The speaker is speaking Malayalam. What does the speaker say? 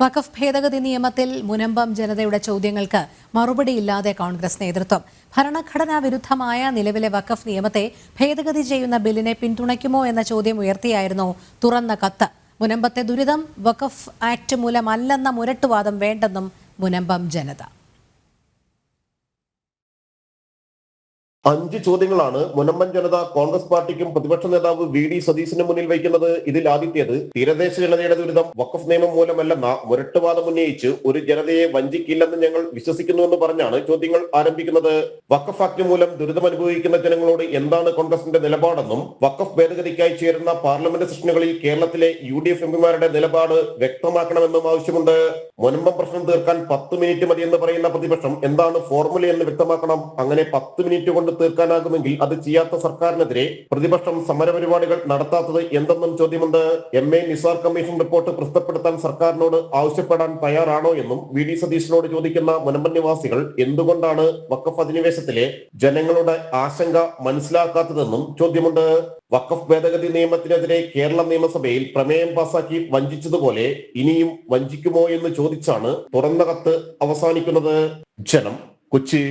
വഖഫ് ഭേദഗതി നിയമത്തിൽ മുനമ്പം ജനതയുടെ ചോദ്യങ്ങൾക്ക് മറുപടിയില്ലാതെ കോൺഗ്രസ് നേതൃത്വം. ഭരണഘടനാ വിരുദ്ധമായ നിലവിലെ വഖഫ് നിയമത്തെ ഭേദഗതി ചെയ്യുന്ന ബില്ലിനെ പിന്തുണയ്ക്കുമോ എന്ന ചോദ്യം ഉയർത്തിയായിരുന്നു തുറന്ന കത്ത്. മുനമ്പത്തെ ദുരിതം വഖഫ് ആക്ട് മൂലമല്ലെന്ന മുരട്ടുവാദം വേണ്ടെന്നും മുനമ്പം ജനത. അഞ്ച് ചോദ്യങ്ങളാണ് മുനമ്പൻ ജനത കോൺഗ്രസ് പാർട്ടിക്കും പ്രതിപക്ഷ നേതാവ് വി ഡി സതീശിന് മുന്നിൽ വയ്ക്കുന്നത്. ഇതിൽ ആദ്യത്തേത് തീരദേശ ജനതയുടെ ദുരിതം വഖഫ് നിയമം മൂലമല്ലെന്ന മുരട്ടുവാദം ഉന്നയിച്ച് ഒരു ജനതയെ വഞ്ചിക്കില്ലെന്ന് ഞങ്ങൾ വിശ്വസിക്കുന്നുവെന്ന് പറഞ്ഞാണ് ചോദ്യങ്ങൾ ആരംഭിക്കുന്നത്. വഖഫ് ആക്ട് മൂലം ദുരിതം അനുഭവിക്കുന്ന ജനങ്ങളോട് എന്താണ് കോൺഗ്രസിന്റെ നിലപാടെന്നും വഖഫ് ഭേദഗതിക്കായി ചേരുന്ന പാർലമെന്റ് സെഷനുകളിൽ കേരളത്തിലെ യു ഡി എഫ് എംപിമാരുടെ നിലപാട് വ്യക്തമാക്കണമെന്നും ആവശ്യമുണ്ട്. മുനമ്പം പ്രശ്നം തീർക്കാൻ പത്ത് മിനിറ്റ് മതിയെന്ന് പറയുന്ന പ്രതിപക്ഷം എന്താണ് ഫോർമുല എന്ന് വ്യക്തമാക്കണം? അങ്ങനെ പത്ത് മിനിറ്റ് കൊണ്ട് തീർക്കാനാകുമെങ്കിൽ അത് ചെയ്യാത്ത സർക്കാരിനെതിരെ പ്രതിപക്ഷം സമരപരിപാടികൾ നടത്താത്തത് എന്തെന്നും ചോദ്യമുണ്ട്. M A Nisar commission report പ്രസിദ്ധപ്പെടുത്താൻ സർക്കാരിനോട് ആവശ്യപ്പെടാൻ തയ്യാറാണോ എന്നും വി ഡി സതീശനോട് ചോദിക്കുന്ന മുനമ്പൻ നിവാസികൾ എന്തുകൊണ്ടാണ് വക്കഫ് അധിനിവേശത്തിലെ ജനങ്ങളുടെ ആശങ്ക മനസ്സിലാക്കാത്തതെന്നും ചോദ്യമുണ്ട്. വഖഫ് ഭേദഗതി നിയമത്തിനെതിരെ കേരള നിയമസഭയിൽ പ്രമേയം പാസാക്കി വഞ്ചിച്ചതുപോലെ ഇനിയും വഞ്ചിക്കുമോ എന്ന് ചോദിച്ചാണ് തുറന്ന കത്ത് അവസാനിക്കുന്നത്. ജനം കൊച്ചി.